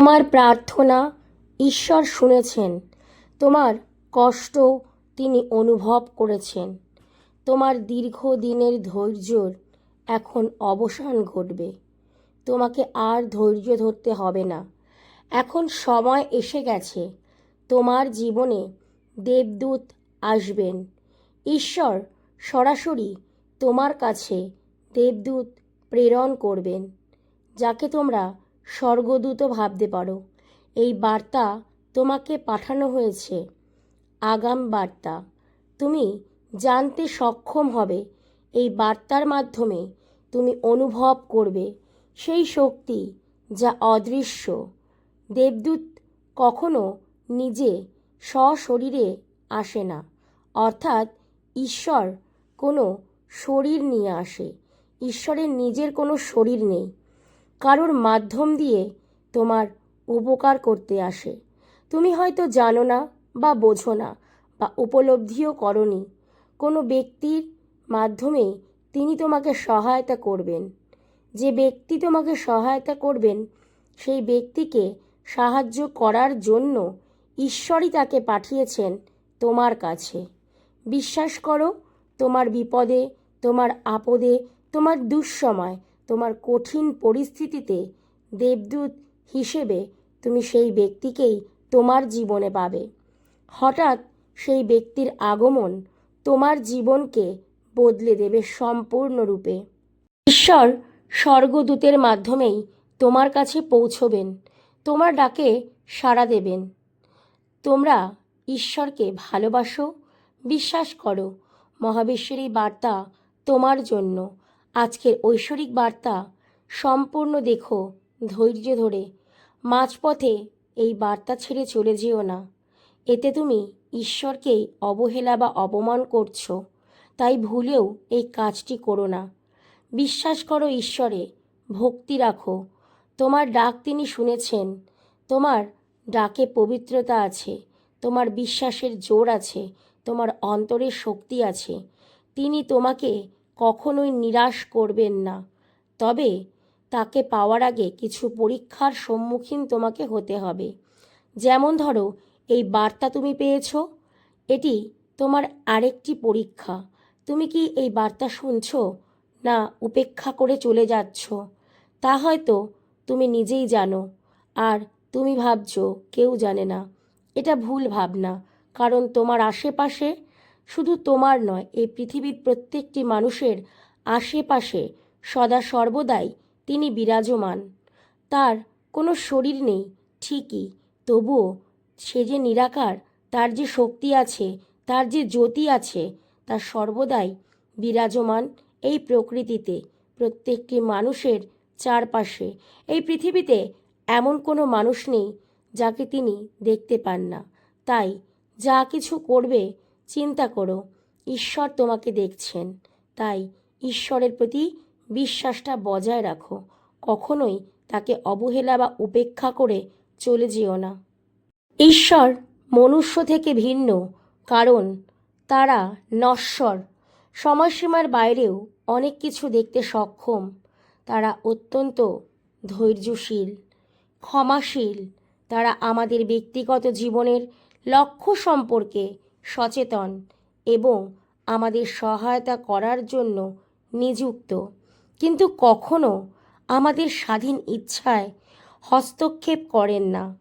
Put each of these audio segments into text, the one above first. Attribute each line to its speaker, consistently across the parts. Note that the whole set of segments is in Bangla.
Speaker 1: তোমার প্রার্থনা ঈশ্বর শুনেছেন। তোমার কষ্ট তিনি অনুভব করেছেন। তোমার দীর্ঘদিনের ধৈর্যর এখন অবসান ঘটবে। তোমাকে আর ধৈর্য ধরতে হবে না। এখন সময় এসে গেছে। তোমার জীবনে দেবদূত আসবেন। ঈশ্বর সরাসরি তোমার কাছে দেবদূত প্রেরণ করবেন, যাকে তোমরা স্বর্গদূতও ভাবতে পারো। এই বার্তা তোমাকে পাঠানো হয়েছে। আগাম বার্তা। তুমি জানতে সক্ষম হবে। এই বার্তার মাধ্যমে তুমি অনুভব করবে সেই শক্তি যা অদৃশ্য। দেবদূত কখনো নিজে সশরীরে আসে না। অর্থাৎ ঈশ্বর কোনো শরীর নিয়ে আসে। ঈশ্বরের নিজের কোনো শরীর নেই। কারোর মাধ্যম দিয়ে তোমার উপকার করতে আসে। তুমি হয়তো জানো না বা বোঝো না বা উপলব্ধিও করনি। কোনো ব্যক্তির মাধ্যমে তিনি তোমাকে সহায়তা করবেন। যে ব্যক্তি তোমাকে সহায়তা করবেন, সেই ব্যক্তিকে সাহায্য করার জন্য ঈশ্বরই তাকে পাঠিয়েছেন তোমার কাছে। বিশ্বাস করো, তোমার বিপদে, তোমার আপদে, তোমার দুঃসময় তোমার কঠিন পরিস্থিতিতে দেবদূত হিসেবে তুমি সেই ব্যক্তিকেই তোমার জীবনে পাবে। হঠাৎ সেই ব্যক্তির আগমন তোমার জীবনকে বদলে দেবে সম্পূর্ণরূপে। ঈশ্বর স্বর্গদূতের মাধ্যমেই তোমার কাছে পৌঁছবেন, তোমার ডাকে সাড়া দেবেন। তোমরা ঈশ্বরকে ভালোবাসো, বিশ্বাস করো। মহাবিশ্বের এই বার্তা তোমার জন্য। আজকের ঐশ্বরিক বার্তা সম্পূর্ণ দেখো ধৈর্য ধরে। মাঝপথে এই বার্তা ছেড়ে চলে যেও না। এতে তুমি ঈশ্বরকেই অবহেলা বা অপমান করছ, তাই ভুলেও এই কাজটি করো না। বিশ্বাস করো ঈশ্বরে, ভক্তি রাখো। তোমার ডাক তিনি শুনেছেন, তোমার ডাকে পবিত্রতা আছে, তোমার বিশ্বাসের জোর আছে, তোমার অন্তরের শক্তি আছে। তিনি তোমাকে কখনোই নিরাশ করবেন না। তবে তাকে পাওয়ার আগে কিছু পরীক্ষার সম্মুখীন তোমাকে হতে হবে। যেমন ধরো, এই বার্তা তুমি পেয়েছ, এটি তোমার আরেকটি পরীক্ষা। তুমি কি এই বার্তা শুনছো না উপেক্ষা করে চলে যাচ্ছ? তা হয়তো তুমি নিজেই জানো, আর তুমি ভাবছ কেউ জানে না। এটা ভুল ভাবনা, কারণ তোমার আশেপাশে শুধু তোমার নয়, এই পৃথিবীর প্রত্যেকটি মানুষের আশেপাশে সদা সর্বদাই তিনি বিরাজমান। তার কোনো শরীর নেই, ঠিকই, তবুও সে যে নিরাকার, তার যে শক্তি আছে, তার যে জ্যোতি আছে, তা সর্বদাই বিরাজমান এই প্রকৃতিতে, প্রত্যেকটি মানুষের চারপাশে। এই পৃথিবীতে এমন কোনো মানুষ নেই যাকে তিনি দেখতে পান না। তাই যা কিছু করবে চিন্তা করো, ঈশ্বর তোমাকে দেখছেন। তাই ঈশ্বরের প্রতি বিশ্বাসটা বজায় রাখো, কখনোই তাকে অবহেলা বা উপেক্ষা করে চলে যেও না। ঈশ্বর মনুষ্য থেকে ভিন্ন, কারণ তারা নশ্বর। সময়সীমার বাইরেও অনেক কিছু দেখতে সক্ষম। তারা অত্যন্ত ধৈর্যশীল, ক্ষমাশীল। তারা আমাদের ব্যক্তিগত জীবনের লক্ষ্য সম্পর্কে সচেতন এবং আমাদের সহায়তা করার জন্য নিযুক্ত। কিন্তু কখনো আমাদের স্বাধীন ইচ্ছায় হস্তক্ষেপ করেন না।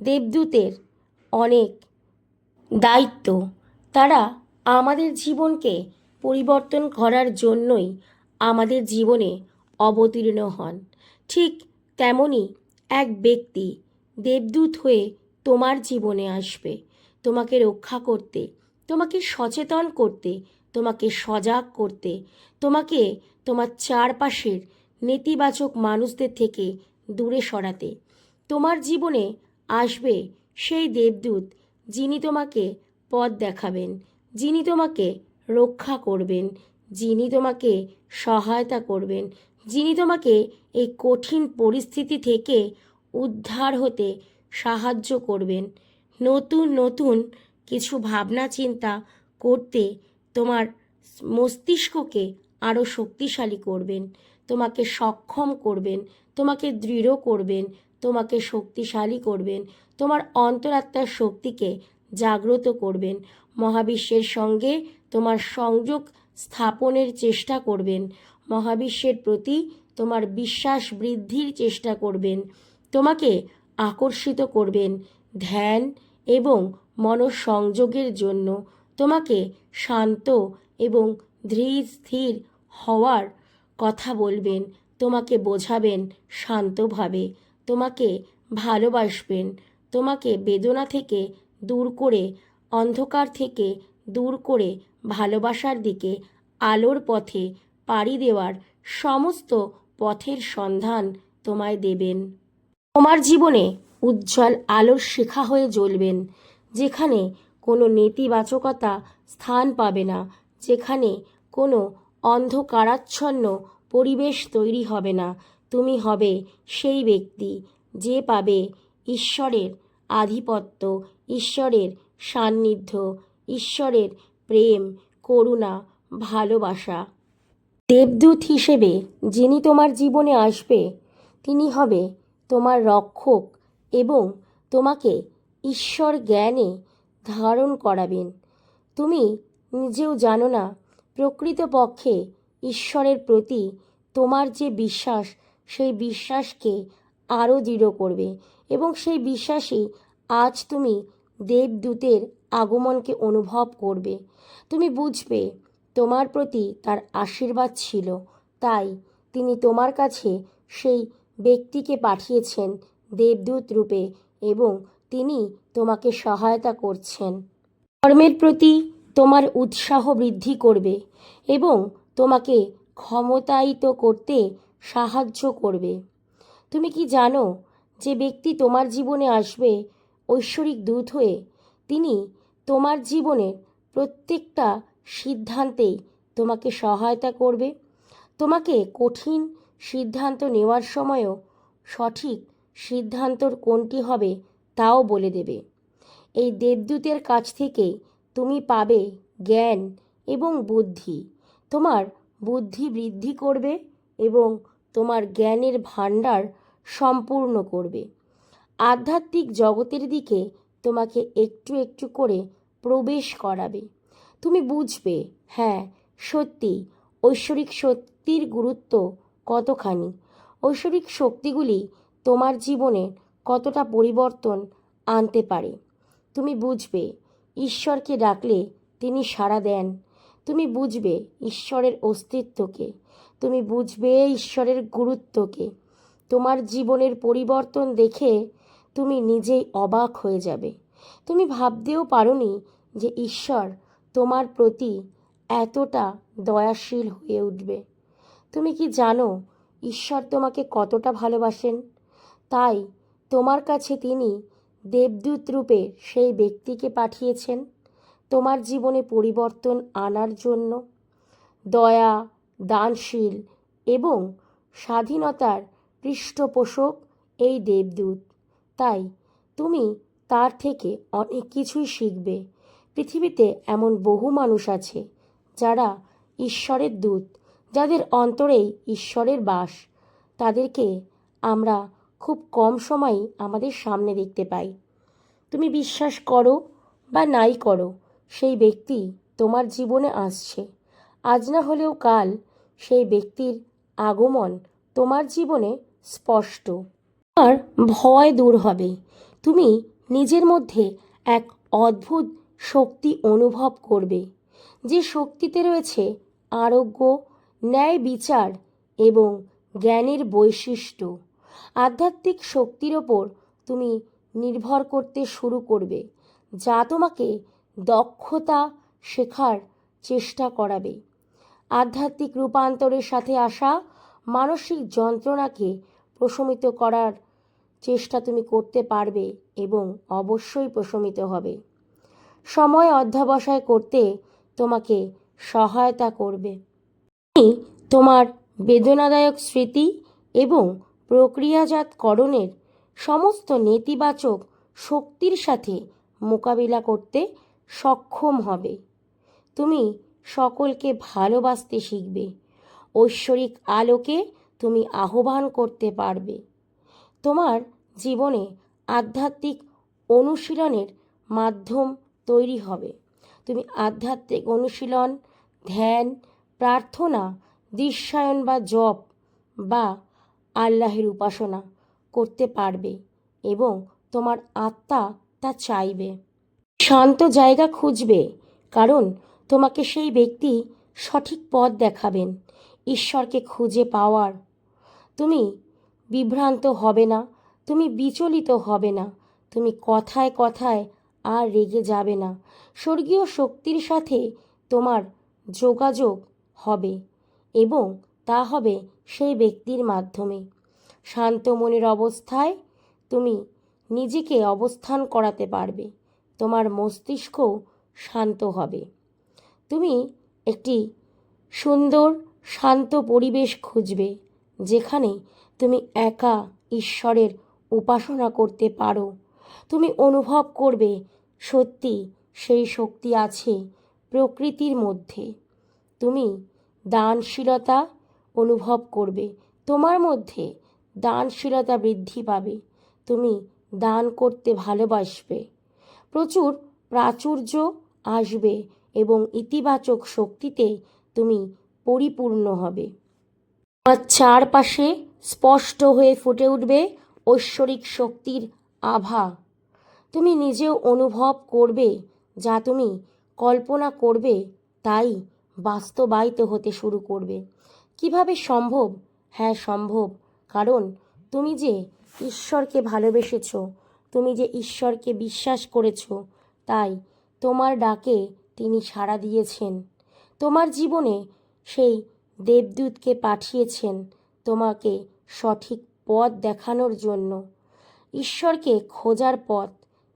Speaker 1: দেবদূতের অনেক দায়িত্ব তারা আমাদের জীবনকে পরিবর্তন করার জন্যই আমাদের জীবনে অবতীর্ণ হন। ঠিক তেমনই এক ব্যক্তি দেবদূত হয়ে তোমার জীবনে আসবে। তোমাকে রক্ষা করতে, তোমাকে সচেতন করতে, তোমাকে সজাগ করতে, তোমাকে তোমার চারপাশের নেতিবাচক মানুষদের থেকে দূরে সরাতে। তোমার জীবনে আসবে সেই দেবদূত যিনি তোমাকে পথ দেখাবেন, যিনি তোমাকে রক্ষা করবেন, যিনি তোমাকে সহায়তা করবেন, যিনি তোমাকে এই কঠিন পরিস্থিতি থেকে উদ্ধার হতে সাহায্য করবেন। নতুন নতুন কিছু ভাবনা, চিন্তা করতে তোমার মস্তিষ্ককে আরও শক্তিশালী করবেন, তোমাকে সক্ষম করবেন, তোমাকে দৃঢ় করবেন, তোমাকে শক্তিশালী করবেন, তোমার অন্তরাত্মার শক্তিকে জাগ্রত করবেন, মহাবিশ্বের সঙ্গে তোমার সংযোগ স্থাপনের চেষ্টা করবেন, মহাবিশ্বের প্রতি তোমার বিশ্বাস বৃদ্ধির চেষ্টা করবেন, তোমাকে আকর্ষিত করবেন ধ্যান এবং মনঃসংযোগের জন্য তোমাকে শান্ত এবং ধীর স্থির হওয়ার কথা বলবেন, তোমাকে বোঝাবেন, শান্তভাবে। তোমাকে ভালোবাসবেন। তোমাকে বেদনা থেকে দূর করে, অন্ধকার থেকে দূর করে ভালোবাসার দিকে, আলোর পথে পাড়ি দেওয়ার সমস্ত পথের সন্ধান তোমায় দেবেন। তোমার জীবনে উজ্জ্বল আলোর শিখা হয়ে জ্বলবেন, যেখানে কোনো নেতিবাচকতা স্থান পাবে না, যেখানে কোনো অন্ধকারাচ্ছন্ন পরিবেশ তৈরি হবে না। তুমি হবে সেই ব্যক্তি যে পাবে ঈশ্বরের আধিপত্য, ঈশ্বরের সান্নিধ্য, ঈশ্বরের প্রেম, করুণা, ভালোবাসা। দেবদূত হিসেবে যিনি তোমার জীবনে আসবে, তিনি হবে তোমার রক্ষক এবং তোমাকে ঈশ্বর জ্ঞানে ধারণ করাবেন। তুমি নিজেও জানো না, প্রকৃতপক্ষে ঈশ্বরের প্রতি তোমার যে বিশ্বাস, সেই বিশ্বাসকে আরও দৃঢ় করবে এবং সেই বিশ্বাসই আজ তুমি দেবদূতের আগমনকে অনুভব করবে। তুমি বুঝবে, তোমার প্রতি তার আশীর্বাদ ছিল, তাই তিনি তোমার কাছে সেই ব্যক্তিকে পাঠিয়েছেন দেবদূত রূপে এবং তিনি তোমাকে সহায়তা করছেন। কর্মের প্রতি তোমার উৎসাহ বৃদ্ধি করবে এবং তোমাকে ক্ষমতায়িত করতে সাহায্য করবে। তুমি কি জানো যে ব্যক্তি তোমার জীবনে আসবে, ঐশ্বরিক দূত হয়ে, তিনি তোমার জীবনের প্রত্যেকটা সিদ্ধান্তেই তোমাকে সহায়তা করবে। তোমাকে কঠিন সিদ্ধান্ত নেওয়ার সময়ও সঠিক সিদ্ধান্তর কোনটি হবে তাও বলে দেবে। এই দেবদূতের কাছ থেকে তুমি পাবে জ্ঞান এবং বুদ্ধি। তোমার বুদ্ধি বৃদ্ধি করবে এবং তোমার জ্ঞানের ভাণ্ডার সম্পূর্ণ করবে। আধ্যাত্মিক জগতের দিকে তোমাকে একটু একটু করে প্রবেশ করাবে। তুমি বুঝবে হ্যাঁ সত্যি, ঐশ্বরিক শক্তির গুরুত্ব কতখানি। ঐশ্বরিক শক্তিগুলি তোমার জীবনে কতটা পরিবর্তন আনতে পারে। তুমি বুঝবে, ঈশ্বরকে ডাকলে তিনি সাড়া দেন। তুমি বুঝবে ঈশ্বরের অস্তিত্বকে। তুমি বুঝবে ঈশ্বরের গুরুত্বকে। তোমার জীবনের পরিবর্তন দেখে তুমি নিজেই অবাক হয়ে যাবে। তুমি ভাবতেও পারোনি যে ঈশ্বর তোমার প্রতি এতটা দয়াশীল হয়ে উঠবে। তুমি কি জানো ঈশ্বর তোমাকে কতটা ভালোবাসেন? তাই তোমার কাছে তিনি দেবদূত রূপে সেই ব্যক্তিকে পাঠিয়েছেন তোমার জীবনে পরিবর্তন আনার জন্য। দয়া, দানশীল এবং স্বাধীনতার পৃষ্ঠপোষক এই দেবদূত। তাই তুমি তার থেকে অনেক কিছুই শিখবে। পৃথিবীতে এমন বহু মানুষ আছে যারা ঈশ্বরের দূত, যাদের অন্তরেই ঈশ্বরের বাস। তাদেরকে আমরা খুব কম সময়ই আমাদের সামনে দেখতে পাই। তুমি বিশ্বাস করো বা নাই করো, সেই ব্যক্তি তোমার জীবনে আসছে। আজ না হলেও কাল সেই ব্যক্তির আগমন তোমার জীবনে স্পষ্ট। আর ভয় দূর হবে। তুমি নিজের মধ্যে এক অদ্ভুত শক্তি অনুভব করবে। যে শক্তিতে রয়েছে আরোগ্য, ন্যায় বিচার এবং জ্ঞানের বৈশিষ্ট্য। আধ্যাত্মিক শক্তির ওপর তুমি নির্ভর করতে শুরু করবে, যা তোমাকে দক্ষতা শেখার চেষ্টা করাবে। আধ্যাত্মিক রূপান্তরের সাথে আসা মানসিক যন্ত্রণাকে প্রশমিত করার চেষ্টা তুমি করতে পারবে এবং অবশ্যই প্রশমিত হবে। সময় অধ্যাবসায় করতে তোমাকে সহায়তা করবে। তোমার বেদনাদায়ক স্মৃতি এবং প্রক্রিয়াজাতকরণের সমস্ত নেতিবাচক শক্তির সাথে মোকাবিলা করতে সক্ষম হবে। তুমি সকলকে ভালোবাসতে শিখবে। ঐশ্বরিক আলোকে তুমি আহ্বান করতে পারবে। তোমার জীবনে আধ্যাত্মিক অনুশীলনের মাধ্যম তৈরি হবে। তুমি আধ্যাত্মিক অনুশীলন, ধ্যান, প্রার্থনা, দৃশ্যায়ন বা জপ বা আল্লাহের উপাসনা করতে পারবে এবং তোমার আত্মা তা চাইবে। শান্ত জায়গা খুঁজবে, কারণ তোমাকে সেই ব্যক্তি সঠিক পথ দেখাবেন, ঈশ্বরকে খুঁজে পাওয়ার। তুমি বিভ্রান্ত হবে না, তুমি বিচলিত হবে না, তুমি কথায় কথায় আর রেগে যাবে না। স্বর্গীয় শক্তির সাথে তোমার যোগাযোগ হবে এবং তা হবে সেই ব্যক্তির মাধ্যমে। শান্ত মনের অবস্থায় তুমি নিজেকে অবস্থান করাতে পারবে। তোমার মস্তিষ্কও শান্ত হবে। তুমি একটি সুন্দর, শান্ত পরিবেশ খুঁজবে, যেখানে তুমি একা ঈশ্বরের উপাসনা করতে পারো। তুমি অনুভব করবে, সত্যি সেই শক্তি আছে প্রকৃতির মধ্যে। তুমি দানশীলতা অনুভব করবে। তোমার মধ্যে দানশীলতা বৃদ্ধি পাবে। তুমি দান করতে ভালোবাসবে। প্রচুর প্রাচুর্য আসবে এবং ইতিবাচক শক্তিতে তুমি পরিপূর্ণ হবে। তোমার চারপাশে স্পষ্ট হয়ে ফুটে উঠবে ঐশ্বরিক শক্তির আভা। তুমি নিজেও অনুভব করবে যা তুমি কল্পনা করবে, তাই বাস্তবায়িত হতে শুরু করবে। কীভাবে সম্ভব? হ্যাঁ সম্ভব। কারণ তুমি যে ঈশ্বরকে ভালোবেসেছ, তুমি যে ঈশ্বরকে বিশ্বাস করেছ, তাই তোমার ডাকে তিনি সাড়া দিয়েছেন। তোমার জীবনে সেই দেবদূতকে পাঠিয়েছেন তোমাকে সঠিক পথ দেখানোর জন্য। ঈশ্বরকে খোঁজার পথ,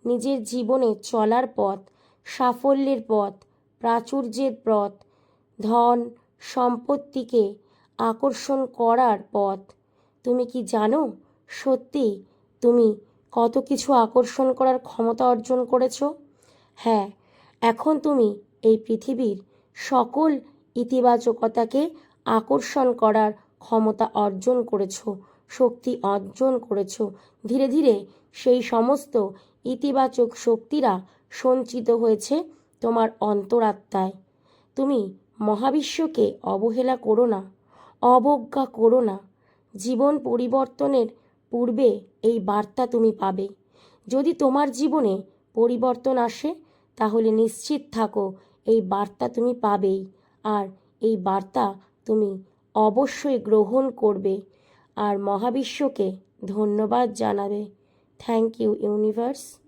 Speaker 1: নিজের জীবনে চলার পথ, সাফল্যের পথ, প্রাচুর্যের পথ, ধন, সম্পত্তিকে আকর্ষণ করার পথ। তুমি কি জানো? সত্যি, তুমি কত কিছু আকর্ষণ করার ক্ষমতা অর্জন করেছ? হ্যাঁ এখন তুমি এই পৃথিবীর সকল ইতিবাচকতাকে আকর্ষণ করার ক্ষমতা অর্জন করেছ, শক্তি অর্জন করেছ। ধীরে ধীরে সেই সমস্ত ইতিবাচক শক্তিরা সঞ্চিত হয়েছে তোমার অন্তরাত্মায়। তুমি মহাবিশ্বকে অবহেলা করো না। অবজ্ঞা করো না। জীবন পরিবর্তনের পূর্বে এই বার্তা তুমি পাবে। যদি তোমার জীবনে পরিবর্তন আসে, তাহলে নিশ্চিত থাকো এই বার্তা তুমি পাবেই। আর এই বার্তা তুমি অবশ্যই গ্রহণ করবে। আর মহাবিশ্বকে ধন্যবাদ জানাবে। Thank you universe.